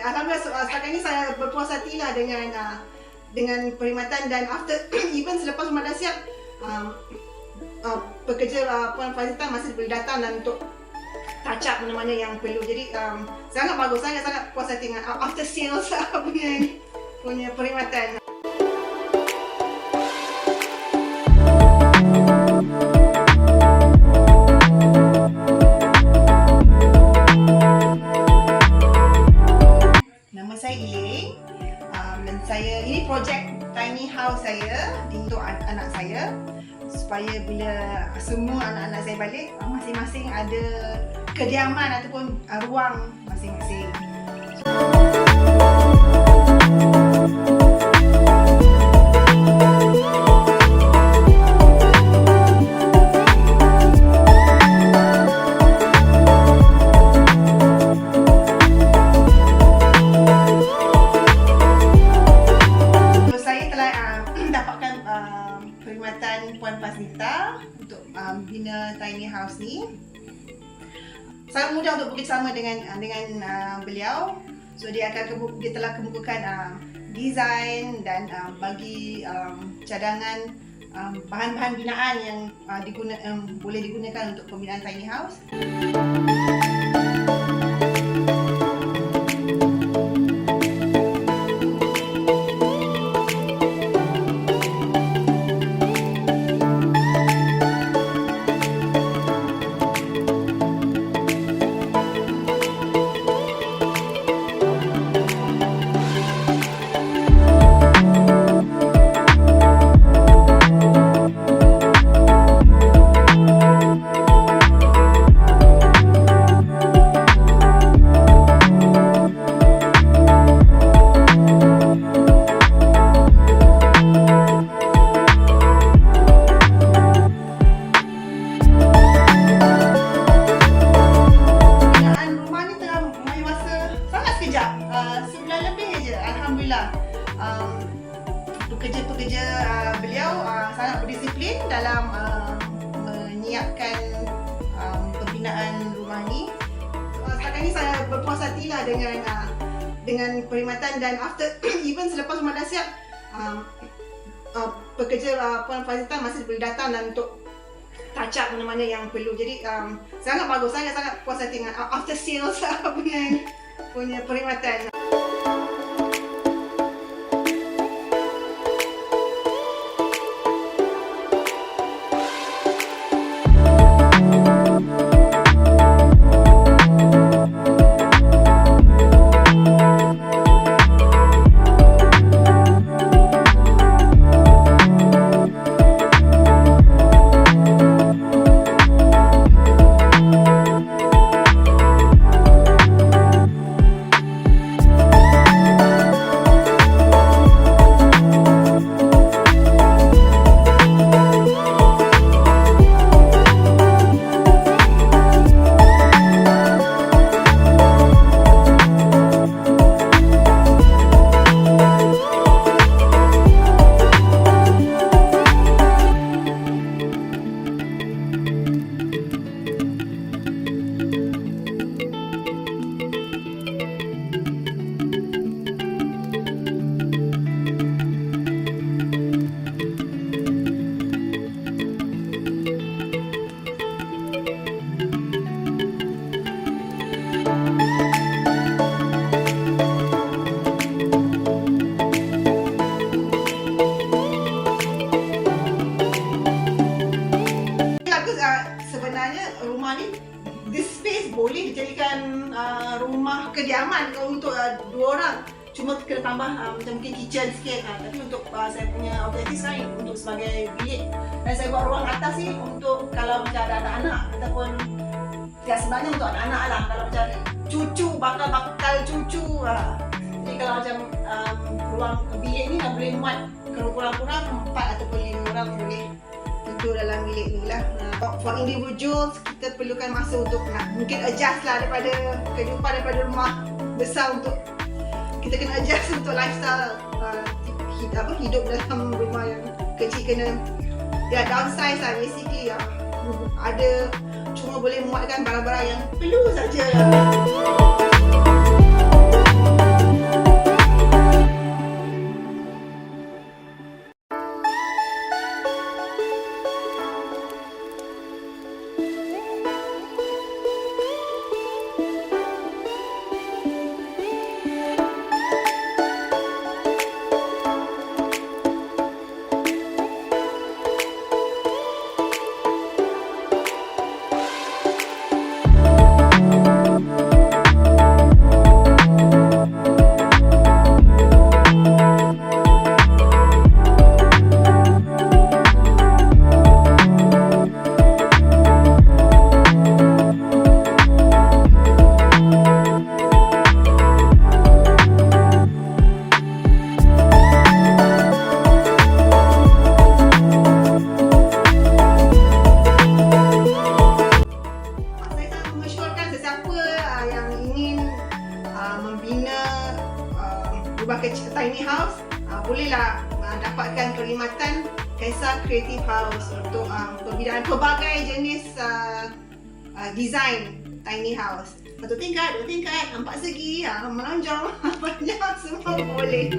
Alhamdulillah se- uh, setakat ini saya berpuas hati lah dengan uh, dengan perkhidmatan dan after even selepas rumah dah siap um, uh, pekerja uh, Puan Fazita masih boleh datang dan untuk touch up mana-mana yang perlu. Jadi um, sangat bagus, sangat sangat puas hati dengan uh, after sales punya punya perkhidmatan. Supaya bila semua anak-anak saya balik masing-masing ada kediaman ataupun uh, ruang masing-masing. So, Fasnita untuk um, bina tiny house ni. Sangat mudah untuk bekerjasama dengan uh, dengan uh, beliau. So dia akan dia telah kemukakan uh, design dan uh, bagi um, cadangan um, bahan-bahan binaan yang uh, diguna um, boleh digunakan untuk pembinaan tiny house. Lebih je. Alhamdulillah. Um, pekerja-pekerja uh, beliau uh, sangat berdisiplin dalam uh, menyiapkan um, pembinaan rumah ni. Uh, setakat ni saya berpuas hati lah dengan uh, dengan perkhidmatan dan after even selepas rumah dah siap um, uh, pekerja uh, Puan Fazita masih boleh datang dan untuk touch up mana-mana yang perlu. Jadi um, sangat bagus, sangat sangat puas hati dengan uh, after sales punya punya perkhidmatan. Orang. Cuma kena tambah uh, macam mungkin kitchen sikit uh, tapi untuk uh, saya punya objektif ni untuk sebagai bilik. Dan saya buat ruang atas ni untuk kalau macam ada anak-anak ataupun ya sebenarnya untuk anak-anak lah. Kalau macam cucu bakal-bakal cucu uh, jadi kalau macam um, ruang bilik ni dah boleh muat kurang-kurang empat ataupun lima orang boleh tidur dalam bilik ni lah. Uh, for individuals, kita perlukan masa untuk nak mungkin adjust lah daripada kehidupan daripada rumah besar untuk kita kena adjust untuk lifestyle uh, apa, hidup dalam rumah yang kecil kena ya downsize lah basically ya. Ada cuma boleh muatkan barang-barang yang perlu saja. Bolehlah uh, dapatkan perkhidmatan Kaisa Creative House untuk pembinaan pelbagai jenis uh, uh, design tiny house. Satu tingkat, dua tingkat, empat segi, uh, melonjong, banyak semua boleh.